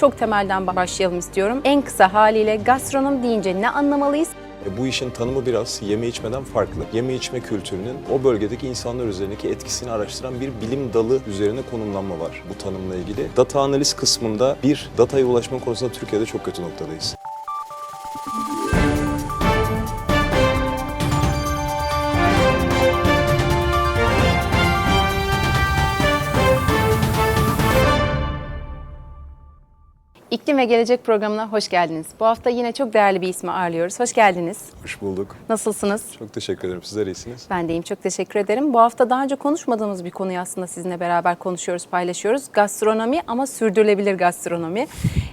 Çok temelden başlayalım istiyorum. En kısa haliyle gastronom deyince ne anlamalıyız? E, Bu işin tanımı biraz yeme içmeden farklı. Yeme içme kültürünün o bölgedeki insanlar üzerindeki etkisini araştıran bir bilim dalı üzerine konumlanma var bu tanımla ilgili. Data analiz kısmında bir, dataya ulaşma konusunda Türkiye'de çok kötü noktadayız. İklim ve Gelecek programına hoş geldiniz. Bu hafta yine çok değerli bir ismi ağırlıyoruz. Hoş geldiniz. Hoş bulduk. Nasılsınız? Çok teşekkür ederim. Sizler iyisiniz. Ben deyim çok teşekkür ederim. Bu hafta daha önce konuşmadığımız bir konuyu aslında sizinle beraber konuşuyoruz, paylaşıyoruz. Gastronomi ama sürdürülebilir gastronomi.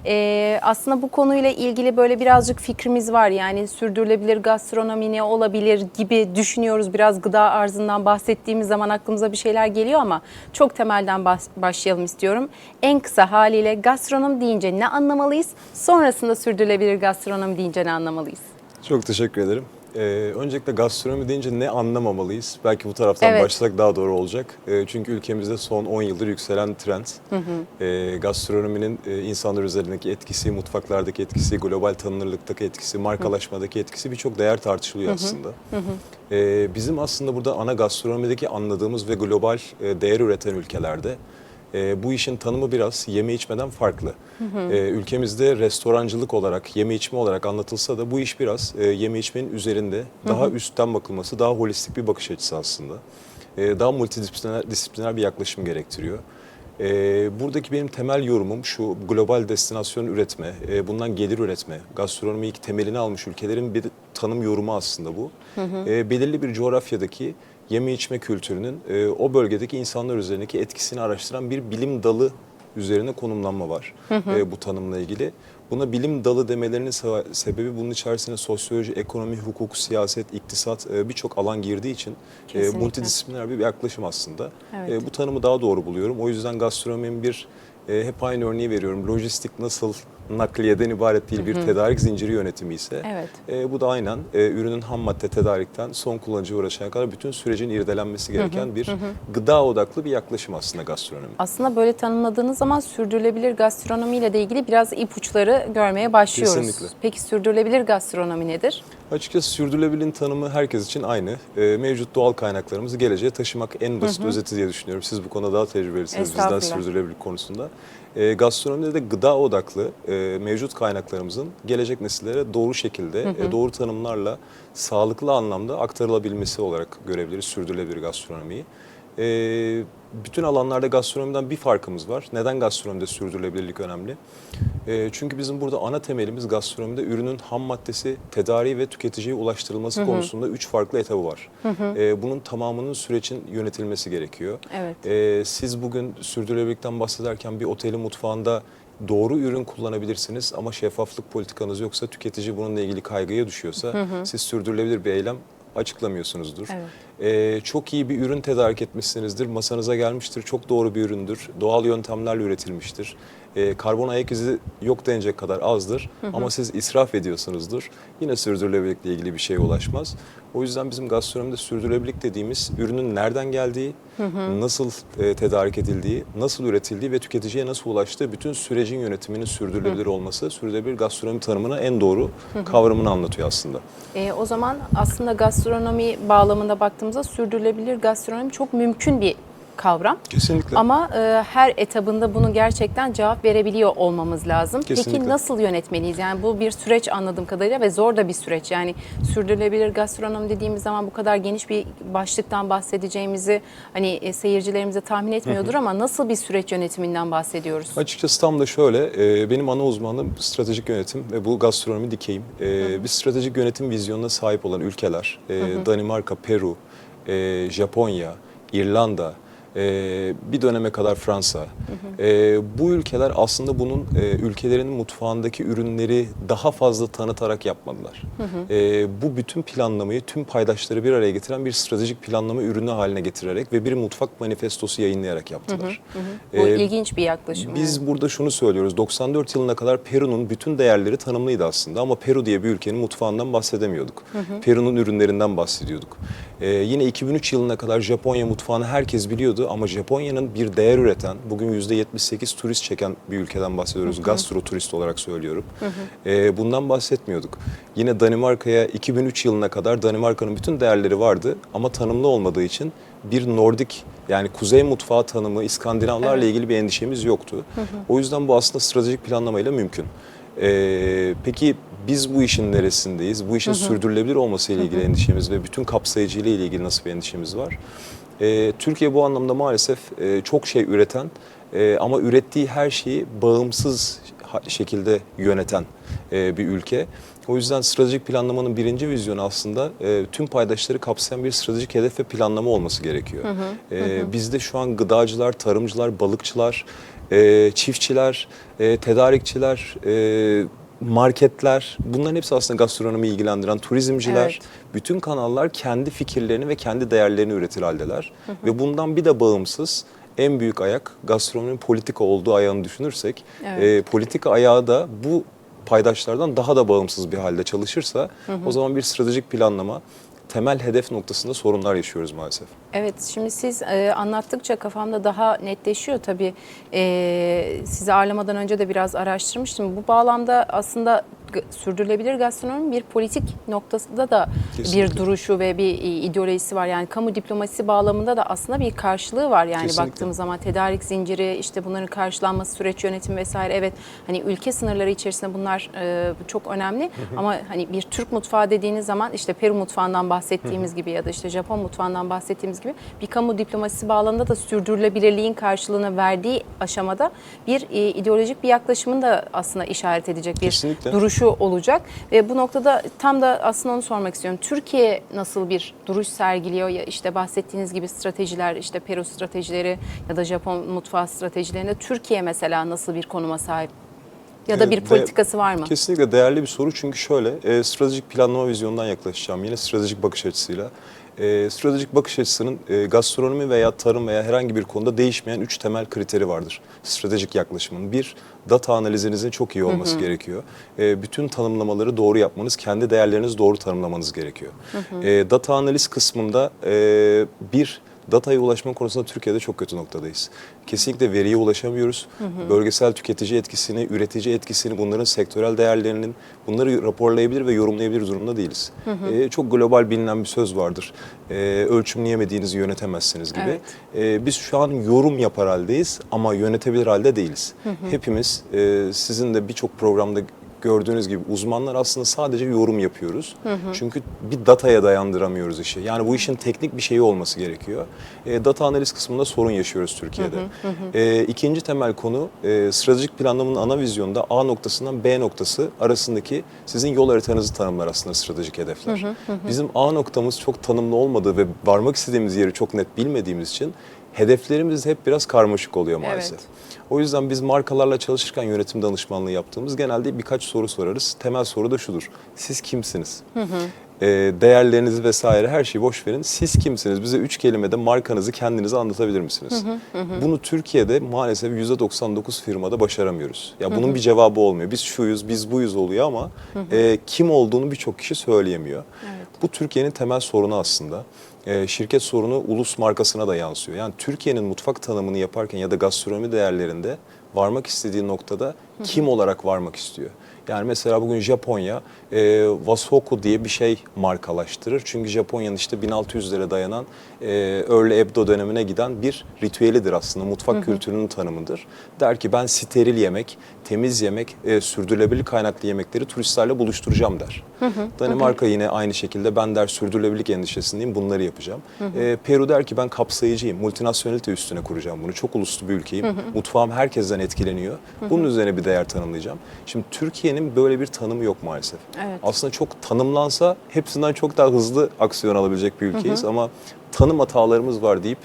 Ee, aslında bu konuyla ilgili böyle birazcık fikrimiz var. Yani sürdürülebilir gastronomi ne olabilir gibi düşünüyoruz. Biraz gıda arzından bahsettiğimiz zaman aklımıza bir şeyler geliyor ama çok temelden başlayalım istiyorum. En kısa haliyle gastronom deyince ne anlamalıyız? Sonrasında sürdürülebilir gastronomi deyince ne anlamalıyız? Çok teşekkür ederim. Ee, öncelikle gastronomi deyince ne anlamamalıyız? Belki bu taraftan Evet. başlasak daha doğru olacak. Ee, çünkü ülkemizde son 10 yıldır yükselen trend. Ee, gastronominin e, insanlar üzerindeki etkisi, mutfaklardaki etkisi, global tanınırlıktaki etkisi, markalaşmadaki etkisi birçok değer tartışılıyor aslında. Ee, bizim aslında burada ana gastronomideki anladığımız ve global e, değer üreten ülkelerde e, bu işin tanımı biraz yeme içmeden farklı. E, ülkemizde restorancılık olarak, yeme içme olarak anlatılsa da bu iş biraz e, yeme içmenin üzerinde daha üstten bakılması, daha holistik bir bakış açısı aslında. E, daha multidisipliner disipliner bir yaklaşım gerektiriyor. E, buradaki benim temel yorumum şu global destinasyon üretme, e, bundan gelir üretme, gastronomiyi temelini almış ülkelerin bir tanım yorumu aslında bu. E, belirli bir coğrafyadaki yeme içme kültürünün e, o bölgedeki insanlar üzerindeki etkisini araştıran bir bilim dalı üzerine konumlanma var e, bu tanımla ilgili. Buna bilim dalı demelerinin se- sebebi bunun içerisine sosyoloji, ekonomi, hukuk, siyaset, iktisat e, birçok alan girdiği için e, multidisipliner bir yaklaşım aslında. Evet. E, bu tanımı daha doğru buluyorum. O yüzden gastronominin bir e, hep aynı örneği veriyorum. Lojistik nasıl nakliyeden ibaret değil bir tedarik zinciri yönetimi ise Evet. e, bu da aynen e, ürünün ham madde tedarikten son kullanıcıya uğraşana kadar bütün sürecin irdelenmesi gereken bir gıda odaklı bir yaklaşım aslında gastronomi. Aslında böyle tanımladığınız zaman sürdürülebilir gastronomiyle de ilgili biraz ipuçları görmeye başlıyoruz. Kesinlikle. Peki sürdürülebilir gastronomi nedir? Açıkçası sürdürülebilirliğin tanımı herkes için aynı. E, mevcut doğal kaynaklarımızı geleceğe taşımak en basit özeti diye düşünüyorum. Siz bu konuda daha tecrübelisiniz bizden sürdürülebilirlik konusunda. E, gastronomide de gıda odaklı e, mevcut kaynaklarımızın gelecek nesillere doğru şekilde, e, doğru tanımlarla sağlıklı anlamda aktarılabilmesi olarak görebiliriz sürdürülebilir gastronomiyi. E, bütün alanlarda gastronomiden bir farkımız var. Neden gastronomide sürdürülebilirlik önemli? E, çünkü bizim burada ana temelimiz gastronomide ürünün ham maddesi, tedariği ve tüketiciye ulaştırılması konusunda üç farklı etabı var. E, bunun tamamının sürecin yönetilmesi gerekiyor. Evet. E, siz bugün sürdürülebilirlikten bahsederken bir otelin mutfağında doğru ürün kullanabilirsiniz ama şeffaflık politikanız yoksa tüketici bununla ilgili kaygıya düşüyorsa siz sürdürülebilir bir eylem açıklamıyorsunuzdur. Evet. Ee, çok iyi bir ürün tedarik etmişsinizdir, masanıza gelmiştir, çok doğru bir üründür, doğal yöntemlerle üretilmiştir. Ee, karbon ayak izi yok denecek kadar azdır ama siz israf ediyorsunuzdur. Yine sürdürülebilirlikle ilgili bir şeye ulaşmaz. O yüzden bizim gastronomide sürdürülebilirlik dediğimiz ürünün nereden geldiği, nasıl e, tedarik edildiği, nasıl üretildiği ve tüketiciye nasıl ulaştığı bütün sürecin yönetiminin sürdürülebilir olması, sürdürülebilir gastronomi tanımına en doğru kavramını anlatıyor aslında. Ee, o zaman aslında gastronomi bağlamında baktığımızda sürdürülebilir gastronomi çok mümkün bir kavram. Kesinlikle. Ama e, her etabında bunu gerçekten cevap verebiliyor olmamız lazım. Peki Kesinlikle. nasıl yönetmeliyiz? Yani bu bir süreç anladığım kadarıyla ve zor da bir süreç. Yani sürdürülebilir gastronomi dediğimiz zaman bu kadar geniş bir başlıktan bahsedeceğimizi hani e, seyircilerimiz de tahmin etmiyordur ama nasıl bir süreç yönetiminden bahsediyoruz? Açıkçası tam da şöyle, e, benim ana uzmanlığım stratejik yönetim ve bu gastronomi dikeyim. E, bir stratejik yönetim vizyonuna sahip olan ülkeler, e, Danimarka, Peru, e, Japonya, İrlanda, e, bir döneme kadar Fransa. E, bu ülkeler aslında bunun e, ülkelerinin mutfağındaki ürünleri daha fazla tanıtarak yapmadılar. E, bu bütün planlamayı, tüm paydaşları bir araya getiren bir stratejik planlama ürünü haline getirerek ve bir mutfak manifestosu yayınlayarak yaptılar. Bu E, ilginç bir yaklaşım. biz burada şunu söylüyoruz. 94 yılına kadar Peru'nun bütün değerleri tanımlıydı aslında ama Peru diye bir ülkenin mutfağından bahsedemiyorduk. Peru'nun ürünlerinden bahsediyorduk. Ee, yine 2003 yılına kadar Japonya mutfağını herkes biliyordu ama Japonya'nın bir değer üreten, bugün %78 turist çeken bir ülkeden bahsediyoruz. Gastro turist olarak söylüyorum. Ee, bundan bahsetmiyorduk. Yine Danimarka'ya 2003 yılına kadar Danimarka'nın bütün değerleri vardı ama tanımlı olmadığı için bir Nordik yani kuzey mutfağı tanımı İskandinavlarla Evet. ilgili bir endişemiz yoktu. O yüzden bu aslında stratejik planlamayla mümkün. Ee, peki biz bu işin neresindeyiz? Bu işin sürdürülebilir olması ile ilgili endişemiz ve bütün kapsayıcılığı ile ilgili nasıl bir endişemiz var? Ee, Türkiye bu anlamda maalesef e, çok şey üreten e, ama ürettiği her şeyi bağımsız şekilde yöneten e, bir ülke. O yüzden stratejik planlamanın birinci vizyonu aslında e, tüm paydaşları kapsayan bir stratejik hedef ve planlama olması gerekiyor. E, Bizde şu an gıdacılar, tarımcılar, balıkçılar, e, çiftçiler, e, tedarikçiler, e, marketler bunların hepsi aslında gastronomi ilgilendiren turizmciler. Evet. Bütün kanallar kendi fikirlerini ve kendi değerlerini üretir haldeler. Ve bundan bir de bağımsız en büyük ayak gastronominin politika olduğu ayağını düşünürsek Evet. e, politika ayağı da bu paydaşlardan daha da bağımsız bir halde çalışırsa o zaman bir stratejik planlama temel hedef noktasında sorunlar yaşıyoruz maalesef. Evet, şimdi siz e, anlattıkça kafamda daha netleşiyor tabii. E, sizi ağırlamadan önce de biraz araştırmıştım. Bu bağlamda aslında sürdürülebilir gastronomi bir politik noktasında da Kesinlikle. bir duruşu ve bir ideolojisi var. Yani kamu diplomasisi bağlamında da aslında bir karşılığı var. Yani Kesinlikle. baktığımız zaman tedarik zinciri, işte bunların karşılanması, süreç yönetimi vesaire. Evet, hani ülke sınırları içerisinde bunlar e, çok önemli. Ama hani bir Türk mutfağı dediğiniz zaman işte Peru mutfağından bahsettiğimiz gibi ya da işte Japon mutfağından bahsettiğimiz gibi bir kamu diplomasisi bağlamında da sürdürülebilirliğin karşılığını verdiği aşamada bir e, ideolojik bir yaklaşımın da aslında işaret edecek bir Kesinlikle. Duruşu olacak. Ve bu noktada tam da aslında onu sormak istiyorum. Türkiye nasıl bir duruş sergiliyor? Ya işte bahsettiğiniz gibi stratejiler, işte Peru stratejileri ya da Japon mutfağı stratejilerinde Türkiye mesela nasıl bir konuma sahip? Ya da Ee, bir politikası var mı? Kesinlikle değerli bir soru çünkü şöyle e, stratejik planlama vizyonundan yaklaşacağım yine stratejik bakış açısıyla. E, stratejik bakış açısının e, gastronomi veya tarım veya herhangi bir konuda değişmeyen üç temel kriteri vardır. Stratejik yaklaşımın. Bir, data analizinizin çok iyi olması gerekiyor. E, bütün tanımlamaları doğru yapmanız, kendi değerlerinizi doğru tanımlamanız gerekiyor. E, data analiz kısmında e, bir, Dataya ulaşma konusunda Türkiye'de çok kötü noktadayız. Kesinlikle veriye ulaşamıyoruz. Bölgesel tüketici etkisini, üretici etkisini, bunların sektörel değerlerinin bunları raporlayabilir ve yorumlayabilir durumda değiliz. Ee, çok global bilinen bir söz vardır. Ee, ölçümleyemediğinizi yönetemezsiniz gibi. Evet. Ee, biz şu an yorum yapar haldeyiz ama yönetebilir halde değiliz. Hepimiz e, sizin de birçok programda gördüğünüz gibi uzmanlar aslında sadece yorum yapıyoruz. Çünkü bir dataya dayandıramıyoruz işi. Yani bu işin teknik bir şeyi olması gerekiyor. E, data analiz kısmında sorun yaşıyoruz Türkiye'de. E, ikinci temel konu e, stratejik planlamanın ana vizyonda A noktasından B noktası arasındaki sizin yol haritanızı tanımlar aslında stratejik hedefler. Bizim A noktamız çok tanımlı olmadığı ve varmak istediğimiz yeri çok net bilmediğimiz için hedeflerimiz hep biraz karmaşık oluyor maalesef. Evet. O yüzden biz markalarla çalışırken yönetim danışmanlığı yaptığımız genelde birkaç soru sorarız. Temel soru da şudur. Siz kimsiniz? Ee, değerlerinizi vesaire her şeyi boş verin. Siz kimsiniz? Bize üç kelimede markanızı kendinize anlatabilir misiniz? Bunu Türkiye'de maalesef %99 firmada başaramıyoruz. Ya bunun bir cevabı olmuyor. Biz şuyuz, biz buyuz oluyor ama e, kim olduğunu birçok kişi söyleyemiyor. Evet. Bu Türkiye'nin temel sorunu aslında. Ee, şirket sorunu ulus markasına da yansıyor. Yani Türkiye'nin mutfak tanımını yaparken ya da gastronomi değerlerinde varmak istediği noktada kim olarak varmak istiyor? Yani mesela bugün Japonya e, Wasoku diye bir şey markalaştırır. Çünkü Japonya'nın işte 1600'lere dayanan e, Early Edo dönemine giden bir ritüelidir aslında. Mutfak kültürünün tanımıdır. Der ki ben steril yemek, temiz yemek, e, sürdürülebilir kaynaklı yemekleri turistlerle buluşturacağım der. Danimarka yine aynı şekilde ben der sürdürülebilirlik endişesindeyim bunları yapacağım. E, Peru der ki ben kapsayıcıyım, multinasyonelite üstüne kuracağım bunu. Çok uluslu bir ülkeyim. Mutfağım herkesten etkileniyor. Bunun üzerine bir değer tanımlayacağım. Şimdi Türkiye'nin böyle bir tanımı yok maalesef. Evet. Aslında çok tanımlansa hepsinden çok daha hızlı aksiyon alabilecek bir ülkeyiz ama tanım hatalarımız var deyip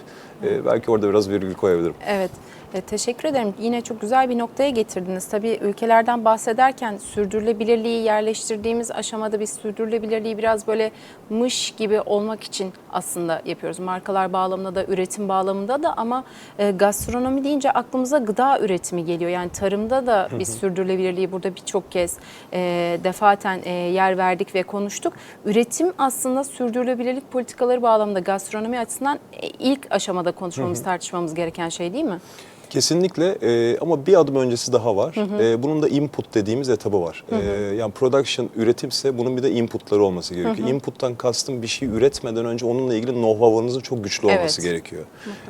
e, belki orada biraz virgül koyabilirim. Evet. E, teşekkür ederim. Yine çok güzel bir noktaya getirdiniz. Tabii ülkelerden bahsederken sürdürülebilirliği yerleştirdiğimiz aşamada biz sürdürülebilirliği biraz böyle mış gibi olmak için aslında yapıyoruz. Markalar bağlamında da, üretim bağlamında da ama e, gastronomi deyince aklımıza gıda üretimi geliyor. Yani tarımda da biz sürdürülebilirliği burada birçok kez e, defaten e, yer verdik ve konuştuk. Üretim aslında sürdürülebilirlik politikaları bağlamında gastronomi açısından e, ilk aşamada konuşmamız, tartışmamız gereken şey değil mi? Kesinlikle e, ama bir adım öncesi daha var. E, bunun da input dediğimiz etabı var. E, yani production üretimse bunun bir de inputları olması gerekiyor. Input'tan kastım bir şey üretmeden önce onunla ilgili know-how'ınızın çok güçlü olması Evet. gerekiyor.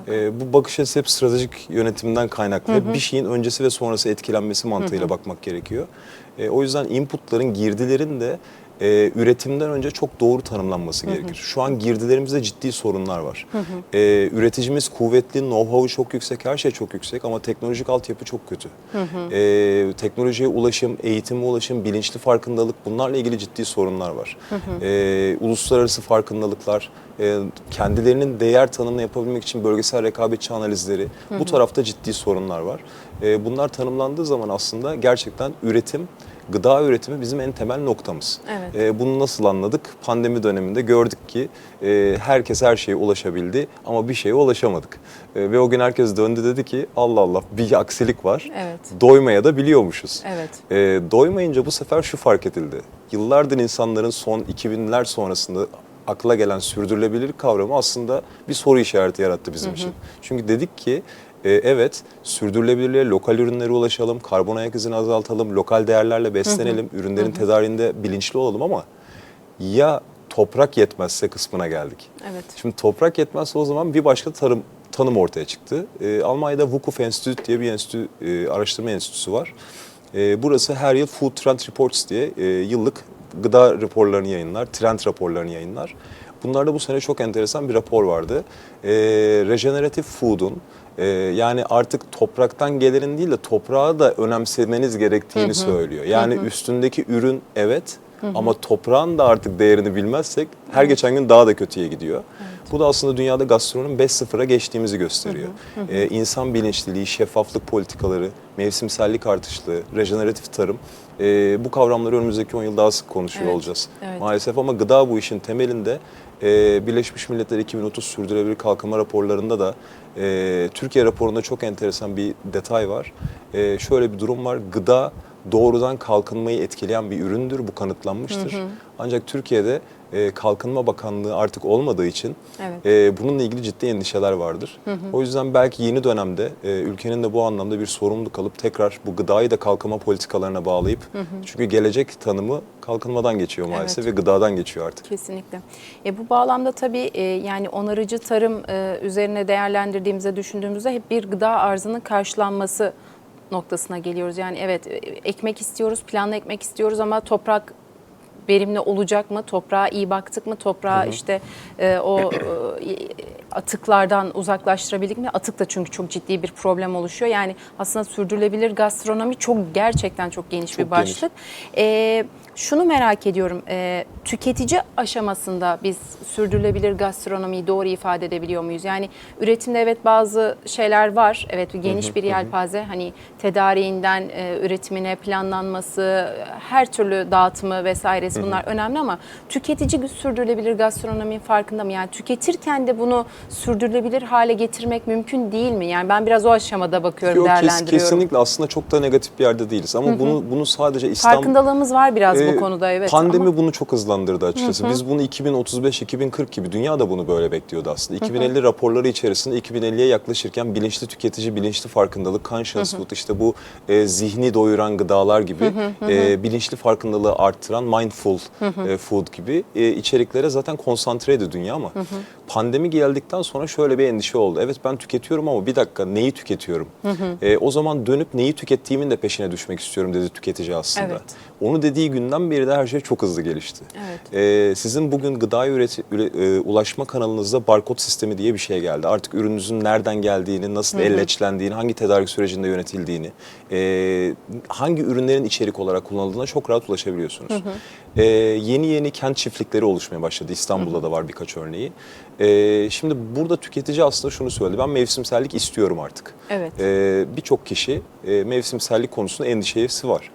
E, bu bakış açısı hep stratejik yönetimden kaynaklı. Hep bir şeyin öncesi ve sonrası etkilenmesi mantığıyla bakmak gerekiyor. E, o yüzden inputların, girdilerin de e, üretimden önce çok doğru tanımlanması gerekir. Şu an girdilerimizde ciddi sorunlar var. E, üreticimiz kuvvetli, know-how'u çok yüksek, her şey çok yüksek ama teknolojik altyapı çok kötü. E, teknolojiye ulaşım, eğitime ulaşım, bilinçli farkındalık bunlarla ilgili ciddi sorunlar var. E, uluslararası farkındalıklar, e, kendilerinin değer tanımını yapabilmek için bölgesel rekabetçi analizleri, bu tarafta ciddi sorunlar var. E, bunlar tanımlandığı zaman aslında gerçekten üretim, gıda üretimi bizim en temel noktamız. Evet. E, bunu nasıl anladık? Pandemi döneminde gördük ki e, herkes her şeye ulaşabildi ama bir şeye ulaşamadık. E, ve o gün herkes döndü dedi ki Allah Allah bir aksilik var. Evet. Doymaya da biliyormuşuz. Evet. E, doymayınca bu sefer şu fark edildi. Yıllardır insanların son 2000'ler sonrasında akla gelen sürdürülebilirlik kavramı aslında bir soru işareti yarattı bizim için. Çünkü dedik ki e, evet sürdürülebilirliğe lokal ürünlere ulaşalım, karbon ayak izini azaltalım, lokal değerlerle beslenelim, ürünlerin tedariğinde bilinçli olalım ama ya toprak yetmezse kısmına geldik. Evet. Şimdi toprak yetmezse o zaman bir başka tarım tanım ortaya çıktı. Ee, Almanya'da Wukuf Enstitü diye bir enstitü, e, araştırma enstitüsü var. E, burası her yıl Food Trend Reports diye e, yıllık gıda raporlarını yayınlar, trend raporlarını yayınlar. Bunlarda bu sene çok enteresan bir rapor vardı. E, regenerative Food'un e, yani artık topraktan gelirin değil de toprağı da önemsemeniz gerektiğini söylüyor. Yani üstündeki ürün evet ama toprağın da artık değerini bilmezsek her geçen gün daha da kötüye gidiyor. Bu da aslında dünyada gastronomi 5-0'a geçtiğimizi gösteriyor. Ee, insan bilinçliliği, şeffaflık politikaları, mevsimsellik artışlığı, rejeneratif tarım e, bu kavramları önümüzdeki 10 yıl daha sık konuşuyor Evet, olacağız. evet. Maalesef ama gıda bu işin temelinde e, Birleşmiş Milletler 2030 Sürdürülebilir Kalkınma raporlarında da e, Türkiye raporunda çok enteresan bir detay var. E, şöyle bir durum var. Gıda doğrudan kalkınmayı etkileyen bir üründür. Bu kanıtlanmıştır. Ancak Türkiye'de e, Kalkınma Bakanlığı artık olmadığı için Evet. e, bununla ilgili ciddi endişeler vardır. O yüzden belki yeni dönemde e, ülkenin de bu anlamda bir sorumluluk alıp tekrar bu gıdayı da kalkınma politikalarına bağlayıp çünkü gelecek tanımı kalkınmadan geçiyor maalesef Evet. ve gıdadan geçiyor artık. Kesinlikle. E, bu bağlamda tabii e, yani onarıcı tarım e, üzerine değerlendirdiğimizde, düşündüğümüzde hep bir gıda arzının karşılanması noktasına geliyoruz. Yani evet e, ekmek istiyoruz, planlı ekmek istiyoruz ama toprak verimli olacak mı? Toprağa iyi baktık mı? Toprağı işte e, o e, atıklardan uzaklaştırabildik mi? Atık da çünkü çok ciddi bir problem oluşuyor. Yani aslında sürdürülebilir gastronomi çok gerçekten çok geniş Çok bir geniş. başlık. E, şunu merak ediyorum. E, tüketici aşamasında biz sürdürülebilir gastronomiyi doğru ifade edebiliyor muyuz? Yani üretimde evet bazı şeyler var. Evet geniş bir yelpaze. Hani tedariğinden e, üretimine planlanması, her türlü dağıtımı vesairesi bunlar önemli ama tüketici sürdürülebilir gastronominin farkında mı? Yani tüketirken de bunu sürdürülebilir hale getirmek mümkün değil mi? Yani ben biraz o aşamada bakıyorum, Yok, değerlendiriyorum. kesinlikle aslında çok da negatif bir yerde değiliz ama bunu bunu sadece İstanbul Farkındalığımız var biraz Ee, bu konuda evet. Pandemi ama- bunu çok hızlandırdı açıkçası. Biz bunu 2035-2040 gibi dünya da bunu böyle bekliyordu aslında. 2050 raporları içerisinde 2050'ye yaklaşırken bilinçli tüketici, bilinçli farkındalık, conscious food işte bu e, zihni doyuran gıdalar gibi e, bilinçli farkındalığı arttıran mindful e, food gibi e, içeriklere zaten konsantreydi dünya ama pandemi geldikten sonra şöyle bir endişe oldu. Evet ben tüketiyorum ama bir dakika neyi tüketiyorum? E, o zaman dönüp neyi tükettiğimin de peşine düşmek istiyorum dedi tüketici aslında. Evet. Onu dediği günden beri de her şey çok hızlı gelişti. Evet. Ee, sizin bugün gıda üreti, üre- e, ulaşma kanalınızda barkod sistemi diye bir şey geldi. Artık ürününüzün nereden geldiğini, nasıl elleçlendiğini, hangi tedarik sürecinde yönetildiğini, e, hangi ürünlerin içerik olarak kullanıldığına çok rahat ulaşabiliyorsunuz. E, yeni yeni kent çiftlikleri oluşmaya başladı. İstanbul'da da var birkaç örneği. E, şimdi burada tüketici aslında şunu söyledi. Ben mevsimsellik istiyorum artık. Evet. E, Birçok kişi e, mevsimsellik konusunda endişesi var.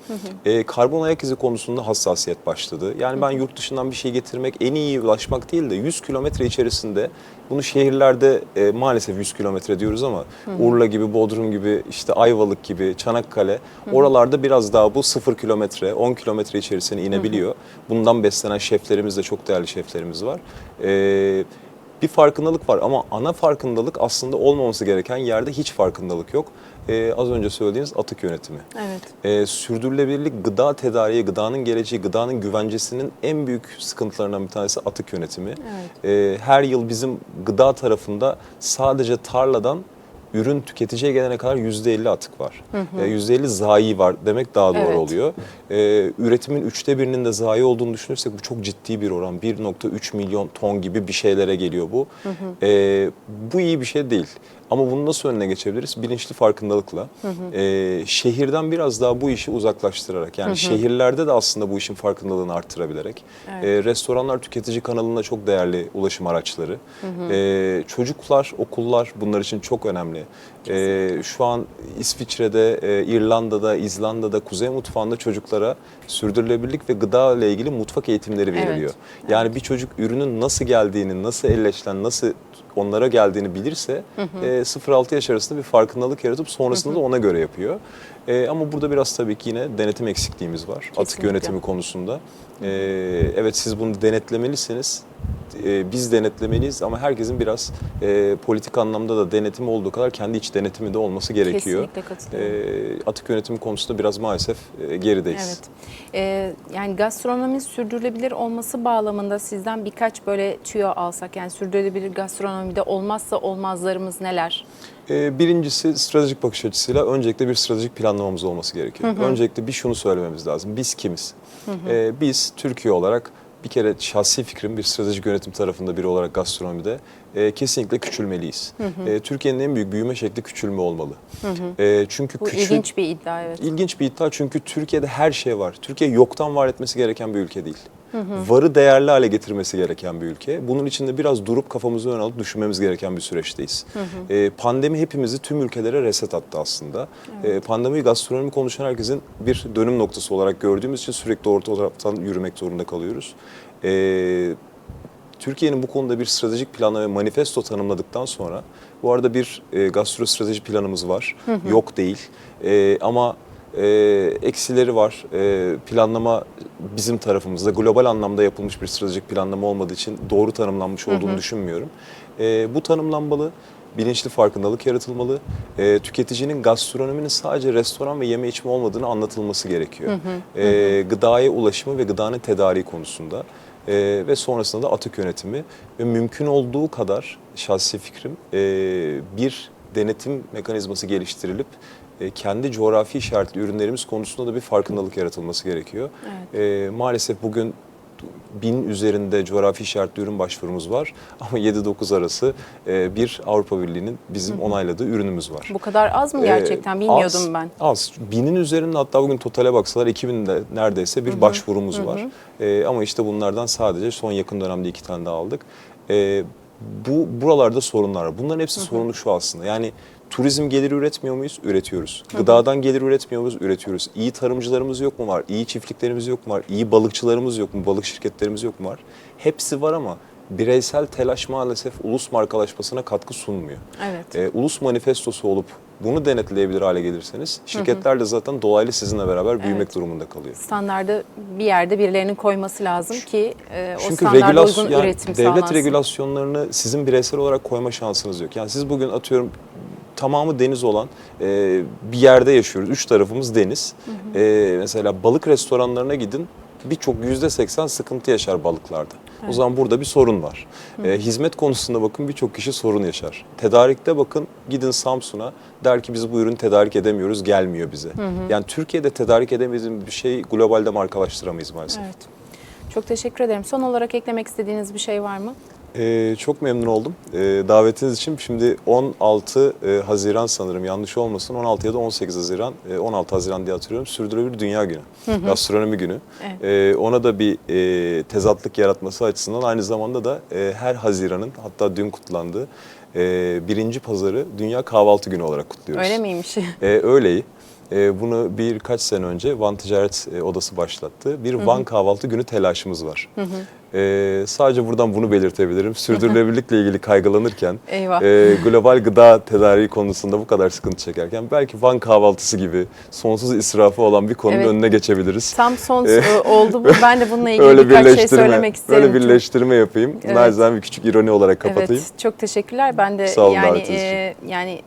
E, karbon ayak izi konusunda hassasiyet başladı. Yani ben yurt dışından bir şey getirmek en iyi ulaşmak değil de 100 kilometre içerisinde bunu şehirlerde e, maalesef 100 kilometre diyoruz ama Urla gibi, Bodrum gibi, işte Ayvalık gibi, Çanakkale oralarda biraz daha bu 0 kilometre, 10 kilometre içerisine inebiliyor. Bundan beslenen şeflerimiz de çok değerli şeflerimiz var. E, bir farkındalık var ama ana farkındalık aslında olmaması gereken yerde hiç farkındalık yok. Ee, az önce söylediğiniz atık yönetimi. Evet. Ee, sürdürülebilirlik gıda tedariği, gıdanın geleceği, gıdanın güvencesinin en büyük sıkıntılarından bir tanesi atık yönetimi. Ee, her yıl bizim gıda tarafında sadece tarladan ürün tüketiciye gelene kadar %50 atık var. Ee, %50 zayi var demek daha doğru Evet. oluyor. Ee, üretimin üçte birinin de zayi olduğunu düşünürsek bu çok ciddi bir oran. 1.3 milyon ton gibi bir şeylere geliyor bu. Ee, bu iyi bir şey değil. Ama bunu nasıl önüne geçebiliriz? Bilinçli farkındalıkla. Ee, şehirden biraz daha bu işi uzaklaştırarak. Yani şehirlerde de aslında bu işin farkındalığını arttırabilerek. Evet. Ee, restoranlar tüketici kanalında çok değerli ulaşım araçları. Ee, çocuklar, okullar bunlar için çok önemli. Ee, şu an İsviçre'de, e, İrlanda'da, İzlanda'da, Kuzey Mutfağı'nda çocuklara sürdürülebilirlik ve gıda ile ilgili mutfak eğitimleri Evet. veriliyor. Yani bir çocuk ürünün nasıl geldiğini, nasıl elleşten, nasıl onlara geldiğini bilirse e, 0-6 yaş arasında bir farkındalık yaratıp sonrasında da ona göre yapıyor. E, ama burada biraz tabii ki yine denetim eksikliğimiz var atık Kesinlikle. yönetimi konusunda. E, evet siz bunu denetlemelisiniz. E, biz denetlemeliyiz ama herkesin biraz e, politik anlamda da denetimi olduğu kadar kendi iç denetimi de olması gerekiyor. Kesinlikle katılıyorum. E, atık yönetimi konusunda biraz maalesef e, gerideyiz. Evet. Ee, yani gastronominin sürdürülebilir olması bağlamında sizden birkaç böyle tüyo alsak yani sürdürülebilir gastronomide olmazsa olmazlarımız neler? Ee, Birincisi stratejik bakış açısıyla öncelikle bir stratejik planlamamız olması gerekiyor. Öncelikle bir şunu söylememiz lazım. Biz kimiz? Ee, biz Türkiye olarak bir kere şahsi fikrim bir stratejik yönetim tarafında biri olarak gastronomide e, kesinlikle küçülmeliyiz. E, Türkiye'nin en büyük büyüme şekli küçülme olmalı. E, çünkü Bu küçül... ilginç bir iddia evet. İlginç bir iddia çünkü Türkiye'de her şey var. Türkiye yoktan var etmesi gereken bir ülke değil. Varı değerli hale getirmesi gereken bir ülke. Bunun için de biraz durup kafamızı ön alıp düşünmemiz gereken bir süreçte Ee, pandemi hepimizi tüm ülkelere reset attı aslında. Ee, pandemiyi gastronomi konuşan herkesin bir dönüm noktası olarak gördüğümüz için sürekli orta taraftan yürümek zorunda kalıyoruz. Ee, Türkiye'nin bu konuda bir stratejik planlama ve manifesto tanımladıktan sonra bu arada bir e, gastro strateji planımız var. Yok değil. E, ama e, eksileri var. E, planlama bizim tarafımızda global anlamda yapılmış bir stratejik planlama olmadığı için doğru tanımlanmış olduğunu düşünmüyorum. E, bu tanımlanmalı. Bilinçli farkındalık yaratılmalı. E, tüketicinin gastronominin sadece restoran ve yeme içme olmadığını anlatılması gerekiyor. E, gıdaya ulaşımı ve gıdanın tedariği konusunda. Ee, ve sonrasında da atık yönetimi ve mümkün olduğu kadar şahsi fikrim e, bir denetim mekanizması geliştirilip e, kendi coğrafi işaretli ürünlerimiz konusunda da bir farkındalık yaratılması gerekiyor. E, maalesef bugün bin üzerinde coğrafi işaretli ürün başvurumuz var ama 7-9 arası e, bir Avrupa Birliği'nin bizim onayladığı ürünümüz var. Bu kadar az mı Ee, gerçekten bilmiyordum az, ben. Az. Binin üzerinde hatta bugün totale baksalar 2000'de neredeyse bir başvurumuz var. Ama işte bunlardan sadece son yakın dönemde iki tane daha aldık. Ee, bu buralarda sorunlar var. Bunların hepsi sorunu şu aslında. Yani turizm geliri üretmiyor muyuz? Üretiyoruz. Gıdadan gelir üretmiyor muyuz? Üretiyoruz. İyi tarımcılarımız yok mu var? İyi çiftliklerimiz yok mu var? İyi balıkçılarımız yok mu? Balık şirketlerimiz yok mu var? Hepsi var ama bireysel telaş maalesef ulus markalaşmasına katkı sunmuyor. Evet. E, ulus manifestosu olup bunu denetleyebilir hale gelirseniz şirketler de zaten dolaylı sizinle beraber büyümek Evet. durumunda kalıyor. Standardı bir yerde birilerinin koyması lazım ki e, o Çünkü standarda uygun yani üretim devlet sağlansın. regülasyonlarını sizin bireysel olarak koyma şansınız yok. Yani siz bugün atıyorum tamamı deniz olan e, bir yerde yaşıyoruz. Üç tarafımız deniz. E, mesela balık restoranlarına gidin birçok yüzde seksen sıkıntı yaşar balıklarda. O zaman burada bir sorun var. E, hizmet konusunda bakın birçok kişi sorun yaşar. Tedarikte bakın gidin Samsun'a der ki biz bu ürünü tedarik edemiyoruz gelmiyor bize. Yani Türkiye'de tedarik edemediğimiz bir şey globalde markalaştıramayız maalesef. Evet. Çok teşekkür ederim. Son olarak eklemek istediğiniz bir şey var mı? Ee, çok memnun oldum ee, davetiniz için. Şimdi 16 e, Haziran sanırım yanlış olmasın 16 ya da 18 Haziran, e, 16 Haziran diye hatırlıyorum. Sürdürülebilir Dünya Günü, Gastronomi Günü. Evet. Ee, ona da bir e, tezatlık yaratması açısından aynı zamanda da e, her Haziran'ın hatta dün kutlandığı e, birinci pazarı Dünya Kahvaltı Günü olarak kutluyoruz. Öyle miymiş? E, öyleyi. E, bunu birkaç sene önce Van Ticaret e, Odası başlattı. Bir Van Kahvaltı Günü telaşımız var. E, sadece buradan bunu belirtebilirim. Sürdürülebilirlikle ilgili kaygılanırken, Eyvah. e, global gıda tedariği konusunda bu kadar sıkıntı çekerken belki Van kahvaltısı gibi sonsuz israfı olan bir konunun Evet. önüne geçebiliriz. Tam son e, oldu bu. Ben de bununla ilgili Öyle birkaç şey söylemek isterim. böyle Çok- birleştirme yapayım. Evet. Naçizane bir küçük ironi olarak kapatayım. Evet, çok teşekkürler. Ben de Sağ olun yani e, yani e,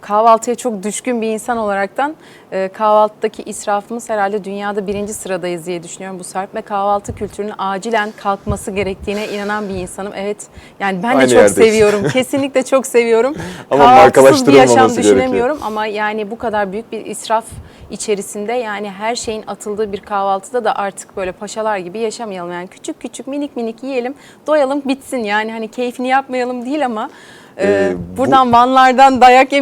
kahvaltıya çok düşkün bir insan olaraktan e, kahvaltıdaki israfımız herhalde dünyada birinci sıradayız diye düşünüyorum. Bu serpme kahvaltı kültürünün acilen kalkması gerektiğine inanan bir insanım. Evet, yani ben de Aynı çok yerdeyiz. seviyorum. Kesinlikle çok seviyorum. Ama Kahvaltısız bir yaşam gerekiyor. düşünemiyorum ama yani bu kadar büyük bir israf içerisinde yani her şeyin atıldığı bir kahvaltıda da artık böyle paşalar gibi yaşamayalım. Yani küçük küçük minik minik yiyelim, doyalım, bitsin. Yani hani keyfini yapmayalım değil ama e, Ee, bu- buradan vanlardan dayak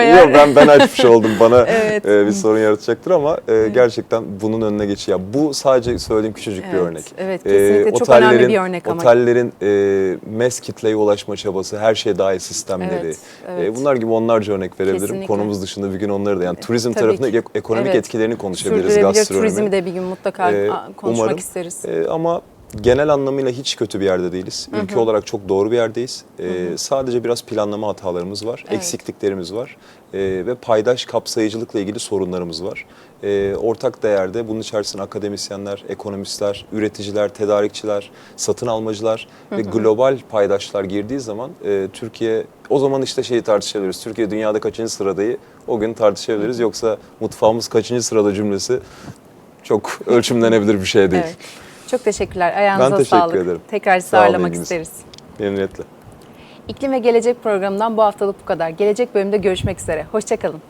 eğer. Yok ben ben açmış oldum bana Evet. e, bir sorun yaratacaktır ama e, gerçekten bunun önüne geçiyor. Bu sadece söylediğim küçücük bir Evet, örnek. evet, kesinlikle çok önemli bir örnek ama. Otellerin e, mes kitleye ulaşma çabası, her şeye dair sistemleri. Evet, e, evet. bunlar gibi onlarca örnek verebilirim. Kesinlikle. Konumuz dışında bir gün onları da yani turizm Tabii tarafında ki. ek- ekonomik Evet. etkilerini konuşabiliriz Sürdürülebilir turizmi de bir gün mutlaka a, konuşmak umarım. isteriz. Ee, ama genel anlamıyla hiç kötü bir yerde değiliz. Ülke olarak çok doğru bir yerdeyiz. Ee, sadece biraz planlama hatalarımız var, Evet. eksikliklerimiz var Ee, ve paydaş kapsayıcılıkla ilgili sorunlarımız var. Ee, ortak değerde bunun içerisinde akademisyenler, ekonomistler, üreticiler, tedarikçiler, satın almacılar ve global paydaşlar girdiği zaman e, Türkiye o zaman işte şeyi tartışabiliriz. Türkiye dünyada kaçıncı sıradayı o gün tartışabiliriz. Yoksa mutfağımız kaçıncı sırada cümlesi çok ölçümlenebilir bir şey değil. Evet. Çok teşekkürler. Ayağınıza Ben teşekkür sağlık. ederim. Tekrar sizi ağırlamak isteriz. Memnuniyetle. İklim ve Gelecek programından bu haftalık bu kadar. Gelecek bölümde görüşmek üzere. Hoşçakalın.